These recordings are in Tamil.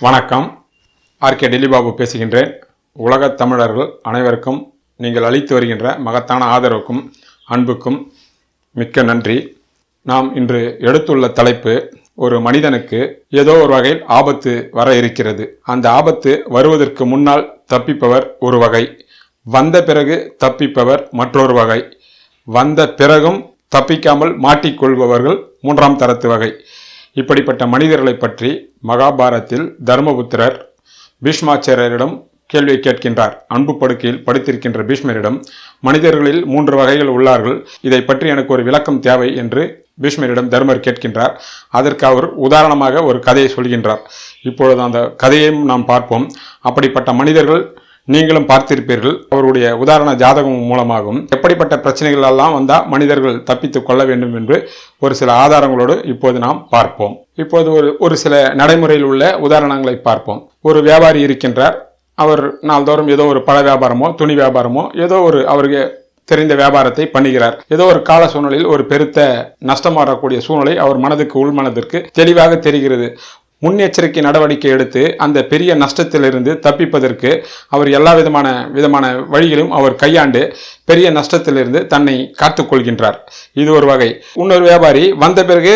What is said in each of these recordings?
வணக்கம். ஆர்கே டெல்லிபாபு பேசுகின்றேன். உலகத் தமிழர்கள் அனைவருக்கும் நீங்கள் அளித்து வருகின்ற மகத்தான ஆதரவுக்கும் அன்புக்கும் மிக்க நன்றி. நாம் இன்று எடுத்துள்ள தலைப்பு ஒரு மனிதனுக்கு ஏதோ ஒரு வகையில் ஆபத்து வர இருக்கிறது. அந்த ஆபத்து வருவதற்கு முன்னால் தப்பிப்பவர் ஒரு வகை வந்த பிறகு தப்பிப்பவர் மற்றொரு வகை வந்த பிறகும் தப்பிக்காமல் மாட்டிக்கொள்பவர்கள் மூன்றாம் தரத்து வகை. இப்படிப்பட்ட மனிதர்களைப் பற்றி மகாபாரத்தில் தர்மபுத்திரர் பீஷ்மாச்சாரியரிடம் கேள்வியை கேட்கின்றார். அன்பு படுக்கையில் படித்திருக்கின்ற பீஷ்மரிடம் மனிதர்களில் மூன்று வகைகள் உள்ளார்கள். இதை பற்றி எனக்கு ஒரு விளக்கம் தேவை என்று பீஷ்மரிடம் தர்மர் கேட்கின்றார். அதற்கு அவர் உதாரணமாக ஒரு கதையை சொல்கின்றார். இப்பொழுது அந்த கதையையும் நாம் பார்ப்போம். அப்படிப்பட்ட மனிதர்கள் நீங்களும் பார்த்திருப்பீர்கள். அவருடைய உதாரண ஜாதகம் மூலமாகவும் எப்படிப்பட்ட பிரச்சனைகள் எல்லாம் வந்தால் மனிதர்கள் தப்பித்து கொள்ள வேண்டும் என்று ஒரு சில ஆதாரங்களோடு இப்போது நாம் பார்ப்போம். இப்போது ஒரு ஒரு சில நடைமுறையில் உள்ள உதாரணங்களை பார்ப்போம். ஒரு வியாபாரி இருக்கின்றார். அவர் நாள்தோறும் ஏதோ ஒரு பழ வியாபாரமோ துணி வியாபாரமோ ஏதோ ஒரு அவருக்கு தெரிந்த வியாபாரத்தை பண்ணுகிறார். ஏதோ ஒரு கால சூழ்நிலையில் ஒரு பெருத்த நஷ்டம் வரக்கூடிய சூழ்நிலை அவர் மனதுக்கு உள்மனதிற்கு தெளிவாக தெரிகிறது. முன்னெச்சரிக்கை நடவடிக்கை எடுத்து அந்த பெரிய நஷ்டத்திலிருந்து தப்பிப்பதற்கு அவர் எல்லா விதமான விதமான வழிகளையும் அவர் கையாண்டு பெரிய நஷ்டத்திலிருந்து தன்னை காத்துக்கொள்கின்றார். இது ஒரு வகை. இன்னொரு வியாபாரி வந்த பிறகு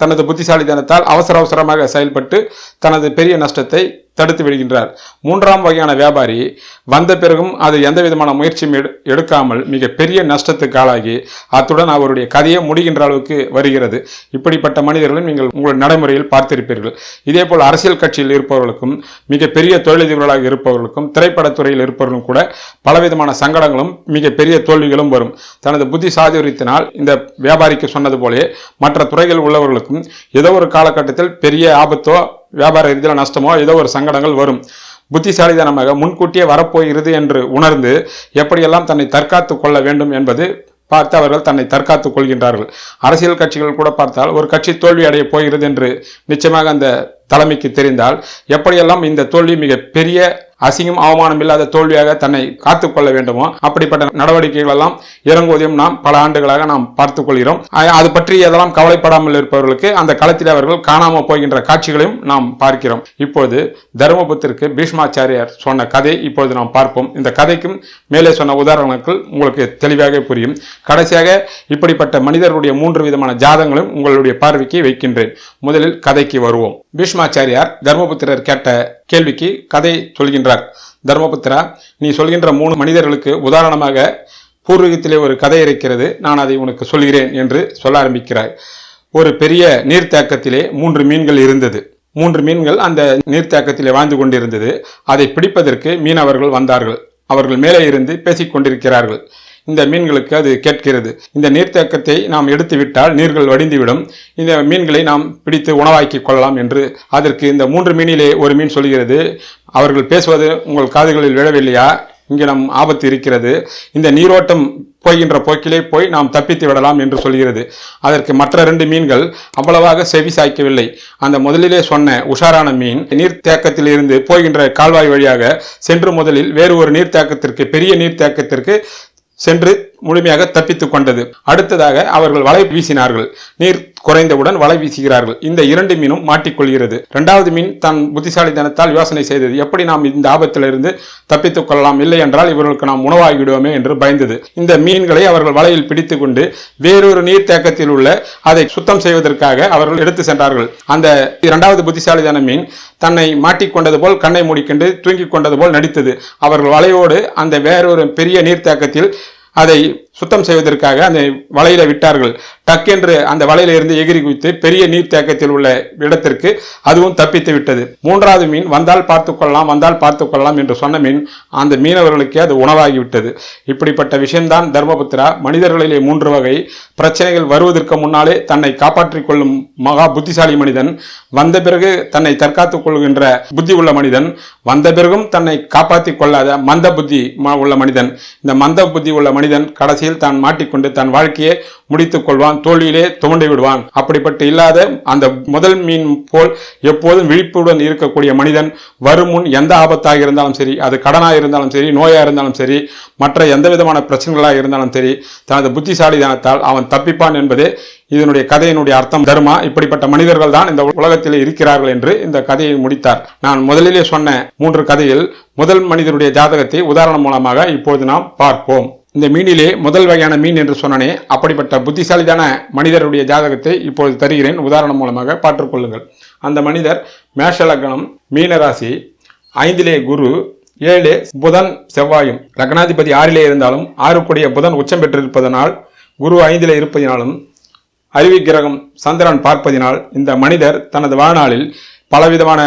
தனது புத்திசாலித்தனத்தால் அவசர அவசரமாக செயல்பட்டு தனது பெரிய நஷ்டத்தை தடுத்து விடுகின்றார். மூன்றாம் வகையான வியாபாரி வந்த பிறகும் அது எந்த விதமான முயற்சியும் எடு எடுக்காமல் மிக பெரிய நஷ்டத்துக்கு ஆளாகி அத்துடன் அவருடைய கதையை முடிகின்ற அளவுக்கு வருகிறது. இப்படிப்பட்ட மனிதர்களும் நீங்கள் உங்கள் நடைமுறையில் பார்த்திருப்பீர்கள். இதேபோல் அரசியல் கட்சியில் இருப்பவர்களுக்கும் மிக பெரிய தொழிலதிபர்களாக இருப்பவர்களுக்கும் திரைப்படத்துறையில் இருப்பவர்களும் கூட பலவிதமான சங்கடங்களும் மிக பெரிய தோல்விகளும் வரும். தனது புத்தி சாதுரியத்தினால் இந்த வியாபாரிக்கு சொன்னது போலே மற்ற துறைகள் உள்ளவர்களுக்கும் ஏதோ ஒரு காலகட்டத்தில் பெரிய ஆபத்தோ வியாபார ரீதியில் நஷ்டமோ ஏதோ ஒரு சங்கடங்கள் வரும். புத்திசாலிதனமாக முன்கூட்டியே வரப்போகிறது என்று உணர்ந்து எப்படியெல்லாம் தன்னை தற்காத்து கொள்ள வேண்டும் என்பது பார்த்து அவர்கள் தன்னை தற்காத்துக் கொள்கின்றார்கள். அரசியல் கட்சிகள் கூட பார்த்தால் ஒரு கட்சி தோல்வி அடைய போகிறது என்று நிச்சயமாக அந்த தலைமைக்கு தெரிந்தால் எப்படியெல்லாம் இந்த தோல்வி மிக பெரிய அசிங்கம் அவமானம் இல்லாத தோல்வியாக தன்னை காத்துக்கொள்ள வேண்டுமோ? அப்படிப்பட்ட நடவடிக்கைகள் எல்லாம் இறங்குவதையும் நாம் பல ஆண்டுகளாக நாம் பார்த்துக் கொள்கிறோம். அது பற்றி எதெல்லாம் கவலைப்படாமல் இருப்பவர்களுக்கு அந்த களத்தில் அவர்கள் காணாமல் போகின்ற காட்சிகளையும் நாம் பார்க்கிறோம். இப்போது தருமபுத்திற்கு பீஷ்மாச்சாரியார் சொன்ன கதை இப்போது நாம் பார்ப்போம். இந்த கதைக்கும் மேலே சொன்ன உதாரணங்கள் உங்களுக்கு தெளிவாக புரியும். கடைசியாக இப்படிப்பட்ட மனிதர்களுடைய மூன்று விதமான ஜாதங்களும் உங்களுடைய பார்வைக்கு வைக்கின்றேன். முதலில் கதைக்கு வருவோம். பீஷ்மாச்சாரியார் தர்மபுத்திரர் கேட்ட கேள்விக்கு கதை சொல்கின்றார். தர்மபுத்திரா நீ சொல்கின்ற மூணு மனிதர்களுக்கு உதாரணமாக பூர்வீகத்திலே ஒரு கதை இருக்கிறது. நான் அதை உனக்கு சொல்கிறேன் என்று சொல்ல ஆரம்பிக்கிறார் ஒரு பெரிய நீர்த்தேக்கத்திலே மூன்று மீன்கள் இருந்தது. மூன்று மீன்கள் அந்த நீர்த்தேக்கத்திலே வாழ்ந்து கொண்டிருந்தது. அதை பிடிப்பதற்கு மீனவர்கள் வந்தார்கள். அவர்கள் மேலே இருந்து பேசிக் கொண்டிருக்கிறார்கள் இந்த மீன்களுக்கு அது கேட்கிறது. இந்த நீர்த்தேக்கத்தை நாம் எடுத்துவிட்டால் நீர்கள் வடிந்துவிடும். இந்த மீன்களை நாம் பிடித்து உணவாக்கிக் கொள்ளலாம் என்று அதற்கு இந்த மூன்று மீனிலே ஒரு மீன் சொல்கிறது. அவர்கள் பேசுவது உங்கள் காதுகளில் விழவில்லையா? இங்கே நம் ஆபத்து இருக்கிறது. இந்த நீரோட்டம் போகின்ற போக்கிலே போய் நாம் தப்பித்து விடலாம் என்று சொல்கிறது. அதற்கு மற்ற ரெண்டு மீன்கள் அவ்வளவாக செவி சாய்க்கவில்லை. அந்த முதலிலே சொன்ன உஷாரான மீன் நீர்த்தேக்கத்தில் இருந்து போகின்ற கால்வாய் வழியாக சென்று முதலில் வேறு ஒரு நீர்த்தேக்கத்திற்கு பெரிய நீர்த்தேக்கத்திற்கு சென்று முழுமையாக தப்பித்துக் கொண்டது. அடுத்ததாக அவர்கள் வலை வீசினார்கள். நீர் குறைந்தவுடன் வலை வீசுகிறார்கள். இந்த இரண்டு மீனும் மாட்டிக்கொள்கிறது. இரண்டாவது மீன் தன் புத்திசாலித்தனத்தால் யோசனை செய்தது. எப்படி நாம் இந்த ஆபத்திலிருந்து தப்பித்துக் கொள்ளலாம்? இல்லை என்றால் இவர்களுக்கு நாம் உணவாகிவிடுவோமே என்று பயந்தது. இந்த மீன்களை அவர்கள் வலையில் பிடித்துக் கொண்டு வேறொரு நீர்த்தேக்கத்தில் உள்ள அதை சுத்தம் செய்வதற்காக அவர்கள் எடுத்து சென்றார்கள். அந்த இரண்டாவது புத்திசாலித்தன மீன் தன்னை மாட்டிக்கொண்டது போல் கண்ணை மூடிக்கொண்டு தூங்கிக் கொண்டது போல் நடித்தது. அவர்கள் வலையோடு அந்த வேறொரு பெரிய நீர்த்தேக்கத்தில் அதை சுத்தம் செய்வதற்காக அந்த வலையில விட்டார்கள். டக்கென்று அந்த வலையிலிருந்து எகிரி குதித்து பெரிய நீர்த்தேக்கத்தில் உள்ள இடத்திற்கு அதுவும் தப்பித்து விட்டது. மூன்றாவது மீன் வந்தால் பார்த்து கொள்ளலாம் வந்தால் பார்த்து கொள்ளலாம் என்று சொன்ன மீன் அந்த மீனவர்களுக்கே அது உணவாகிவிட்டது இப்படிப்பட்ட விஷயம்தான் தர்மபுத்திரா மனிதர்களிலே மூன்று வகை பிரச்சனைகள் வருவதற்கு முன்னாலே தன்னை காப்பாற்றிக் கொள்ளும் மகா புத்திசாலி மனிதன் வந்த பிறகு தன்னை தற்காத்துக் கொள்கின்ற புத்தி உள்ள மனிதன் வந்த பிறகும் தன்னை காப்பாற்றிக் கொள்ளாத மந்த புத்தி உள்ள மனிதன். இந்த மந்த புத்தி உள்ள மனிதன் கடைசியில் கடைசியில் தான் மாட்டிக்கொண்டு தன் வாழ்க்கையை முடித்துக் கொள்வான். தோல்வியிலே துவண்டு விடுவான். அப்படிப்பட்டு இல்லாத அந்த முதல் மீன் போல் எப்போதும் விழிப்புடன் இருக்கக்கூடிய மனிதன் வரும் முன் எந்த ஆபத்தாக இருந்தாலும் சரி அது கடனாக இருந்தாலும் சரி நோயாக இருந்தாலும் சரி மற்ற எந்த விதமான பிரச்சனைகளாக இருந்தாலும் சரி தனது புத்திசாலிதனத்தால் அவன் தப்பிப்பான் என்பது இதனுடைய கதையினுடைய அர்த்தம். தர்மா? இப்படிப்பட்ட மனிதர்கள் தான் இந்த உலகத்தில் இருக்கிறார்கள் என்று இந்த கதையை முடித்தார். நான் முதலிலே சொன்ன மூன்று கதையில் முதல் மனிதருடைய ஜாதகத்தை உதாரணம் மூலமாக இப்போது நாம் பார்ப்போம். இந்த மீனிலே முதல் வகையான மீன் என்று சொன்னனே அப்படிப்பட்ட புத்திசாலிதான மனிதருடைய ஜாதகத்தை இப்போது தருகிறேன். உதாரணம் மூலமாக பார்த்துக்கொள்ளுங்கள் அந்த மனிதர் மேஷ லக்னம் மீனராசி ஐந்திலே குரு ஏழு புதன் செவ்வாயும். லக்னாதிபதி ஆறிலே இருந்தாலும் ஆறுக்குடைய புதன் உச்சம் பெற்றிருப்பதனால் குரு ஐந்திலே இருப்பதினாலும் அறிவி கிரகம் சந்திரன் பார்ப்பதினால் இந்த மனிதர் தனது வாழ்நாளில் பலவிதமான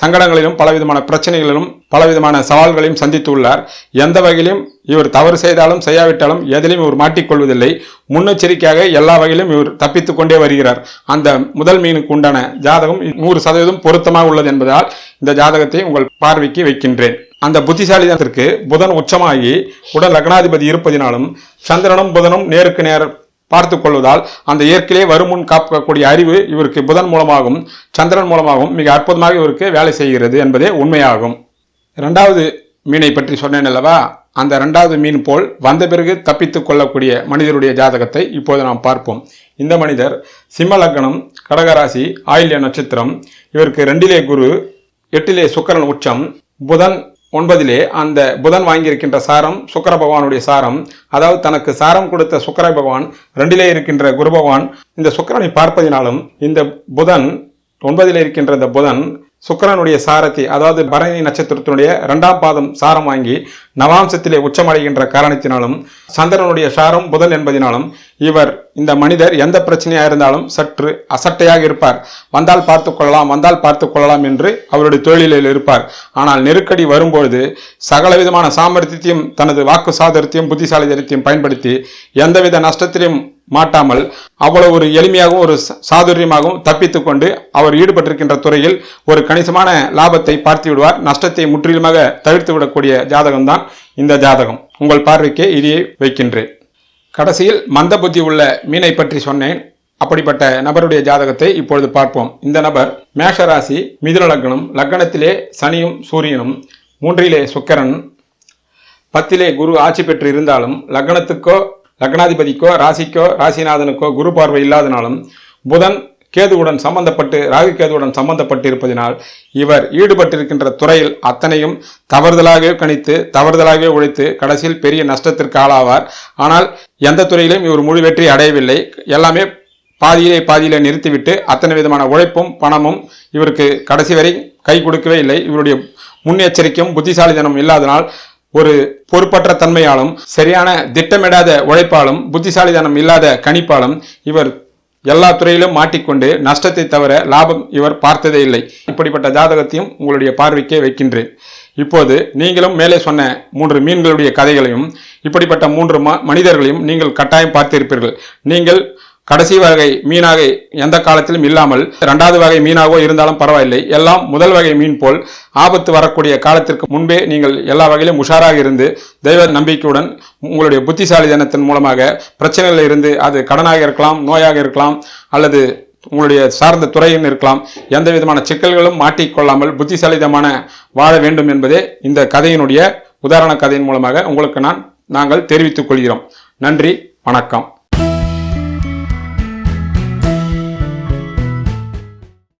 சங்கடங்களிலும் பலவிதமான பிரச்சனைகளிலும் பலவிதமான சவால்களையும் சந்தித்துள்ளார். எந்த வகையிலும் இவர் தவறு செய்தாலும் செய்யாவிட்டாலும் எதிலும் இவர் மாட்டிக்கொள்வதில்லை. முன்னெச்சரிக்கையாக எல்லா வகையிலும் இவர் தப்பித்துக் கொண்டே வருகிறார். அந்த முதல் மீனுக்கு உண்டான ஜாதகம் நூறு சதவீதம் பொருத்தமாக உள்ளது என்பதால் இந்த ஜாதகத்தை உங்கள் பார்வைக்கு வைக்கின்றேன். அந்த புத்திசாலிதனத்திற்கு புதன் உச்சமாகி உடல் லக்னாதிபதி இருப்பதினாலும் சந்திரனும் புதனும் நேருக்கு நேர் பார்த்து கொள்வதால் அந்த இயற்கையிலே வருமுன் காக்கக்கூடிய அறிவு இவருக்கு புதன் மூலமாகவும் சந்திரன் மூலமாகவும் மிக அற்புதமாக இவருக்கு வேலை செய்கிறது என்பதே உண்மையாகும். இரண்டாவது மீனை பற்றி சொன்னேன் அல்லவா? அந்த இரண்டாவது மீன் போல் வந்த பிறகு தப்பித்துக் கொள்ளக்கூடிய மனிதருடைய ஜாதகத்தை இப்போது நாம் பார்ப்போம். இந்த மனிதர் சிம்ம லக்னம் கடகராசி ஆயில்ய நட்சத்திரம் இவருக்கு ரெண்டிலே குரு எட்டிலே சுக்கரன் உச்சம் புதன் ஒன்பதிலே அந்த புதன் வாங்கியிருக்கின்ற சாரம் சுக்கர பகவானுடைய சாரம் அதாவது தனக்கு சாரம் கொடுத்த சுக்கர பகவான் ரெண்டிலே இருக்கின்ற குரு பகவான் இந்த சுக்கரனை பார்ப்பதினாலும் இந்த புதன் ஒன்பதிலே இருக்கின்ற இந்த புதன் சுக்கரனுடைய சாரத்தை அதாவது பரணி நட்சத்திரத்தினுடைய இரண்டாம் பாதம் சாரம் வாங்கி நவாம்சத்திலே உச்சமடைகின்ற காரணத்தினாலும் சந்திரனுடைய சாரம் புதன் என்பதினாலும் இவர் இந்த மனிதர் எந்த பிரச்சனையாக இருந்தாலும் சற்று அசட்டையாக இருப்பார். வந்தால் பார்த்து கொள்ளலாம் வந்தால் பார்த்து கொள்ளலாம் என்று அவருடைய தொழிலில் இருப்பார். ஆனால் நெருக்கடி வரும்பொழுது சகல விதமான சாமர்த்தியத்தையும் தனது வாக்கு சாதரத்தையும் புத்திசாலித்தனத்தையும் பயன்படுத்தி எந்தவித நஷ்டத்திலையும் மாட்டாமல் அவ்வளவு ஒரு எளிமையாகவும் ஒரு சாதுரியமாகவும் தப்பித்து கொண்டு அவர் ஈடுபட்டிருக்கின்ற துறையில் ஒரு கணிசமான லாபத்தை பார்த்து விடுவார். நஷ்டத்தை முற்றிலுமாக தவிர்த்து விடக்கூடிய ஜாதகம்தான் இந்த ஜாதகம். உங்கள் பார்வைக்கு இதையே வைக்கின்றேன். கடைசியில் மந்த புத்தி உள்ள மீனை பற்றி சொன்னேன். அப்படிப்பட்ட நபருடைய ஜாதகத்தை இப்பொழுது பார்ப்போம். இந்த நபர் மேஷராசி மிதுன லக்னம் லக்னத்திலே சனியும் சூரியனும் மூன்றிலே சுக்கரன் பத்திலே குரு ஆட்சி பெற்று இருந்தாலும் லக்னத்துக்கோ லக்னாதிபதிக்கோ ராசிக்கோ ராசிநாதனுக்கோ குரு பார்வை இல்லாதனாலும் புதன் கேதுவுடன் சம்பந்தப்பட்டு ராகு கேதுவுடன் சம்பந்தப்பட்டு இருப்பதினால் இவர் ஈடுபட்டிருக்கின்ற துறையில் அத்தனையும் தவறுதலாகவே கணித்து தவறுதலாகவே உழைத்து கடைசியில் பெரிய நஷ்டத்திற்கு ஆளாவார். ஆனால் எந்த துறையிலும் இவர் முழு வெற்றி அடையவில்லை. எல்லாமே பாதியிலே பாதியிலே நிறுத்திவிட்டு அத்தனை விதமான உழைப்பும் பணமும் இவருக்கு கடைசி வரை கை கொடுக்கவே இல்லை. இவருடைய முன்னெச்சரிக்கையும் புத்திசாலித்தனம் இல்லாதனால் ஒரு பொறுப்பற்ற தன்மையாலும் சரியான திட்டமிடாத உழைப்பாலும் புத்திசாலிதனம் இல்லாத கணிப்பாலும் இவர் எல்லா துறையிலும் மாட்டிக்கொண்டு நஷ்டத்தை தவிர லாபம் இவர் பார்த்ததே இல்லை. இப்படிப்பட்ட ஜாதகத்தையும் உங்களுடைய பார்வைக்கே வைக்கின்றேன். இப்போது நீங்களும் மேலே சொன்ன மூன்று மீன்களுடைய கதைகளையும் இப்படிப்பட்ட மூன்று மனிதர்களையும் நீங்கள் கட்டாயம் பார்த்திருப்பீர்கள். நீங்கள் கடைசி வகை மீனாக எந்த காலத்திலும் இல்லாமல் இரண்டாவது வகை மீனாகவோ இருந்தாலும் பரவாயில்லை. எல்லாம் முதல் வகை மீன் போல் ஆபத்து வரக்கூடிய காலத்திற்கு முன்பே நீங்கள் எல்லா வகையிலும் உஷாராக இருந்து தெய்வ நம்பிக்கையுடன் உங்களுடைய புத்திசாலி தினத்தின் மூலமாக பிரச்சனைகளில் இருந்து அது கடனாக இருக்கலாம் நோயாக இருக்கலாம் அல்லது உங்களுடைய சார்ந்த துறையும் இருக்கலாம் எந்த விதமான சிக்கல்களும் மாட்டிக்கொள்ளாமல் புத்திசாலிதமான வாழ வேண்டும் என்பதே இந்த கதையினுடைய உதாரண கதையின் மூலமாக உங்களுக்கு நான் நாங்கள் தெரிவித்துக் கொள்கிறோம். நன்றி வணக்கம்.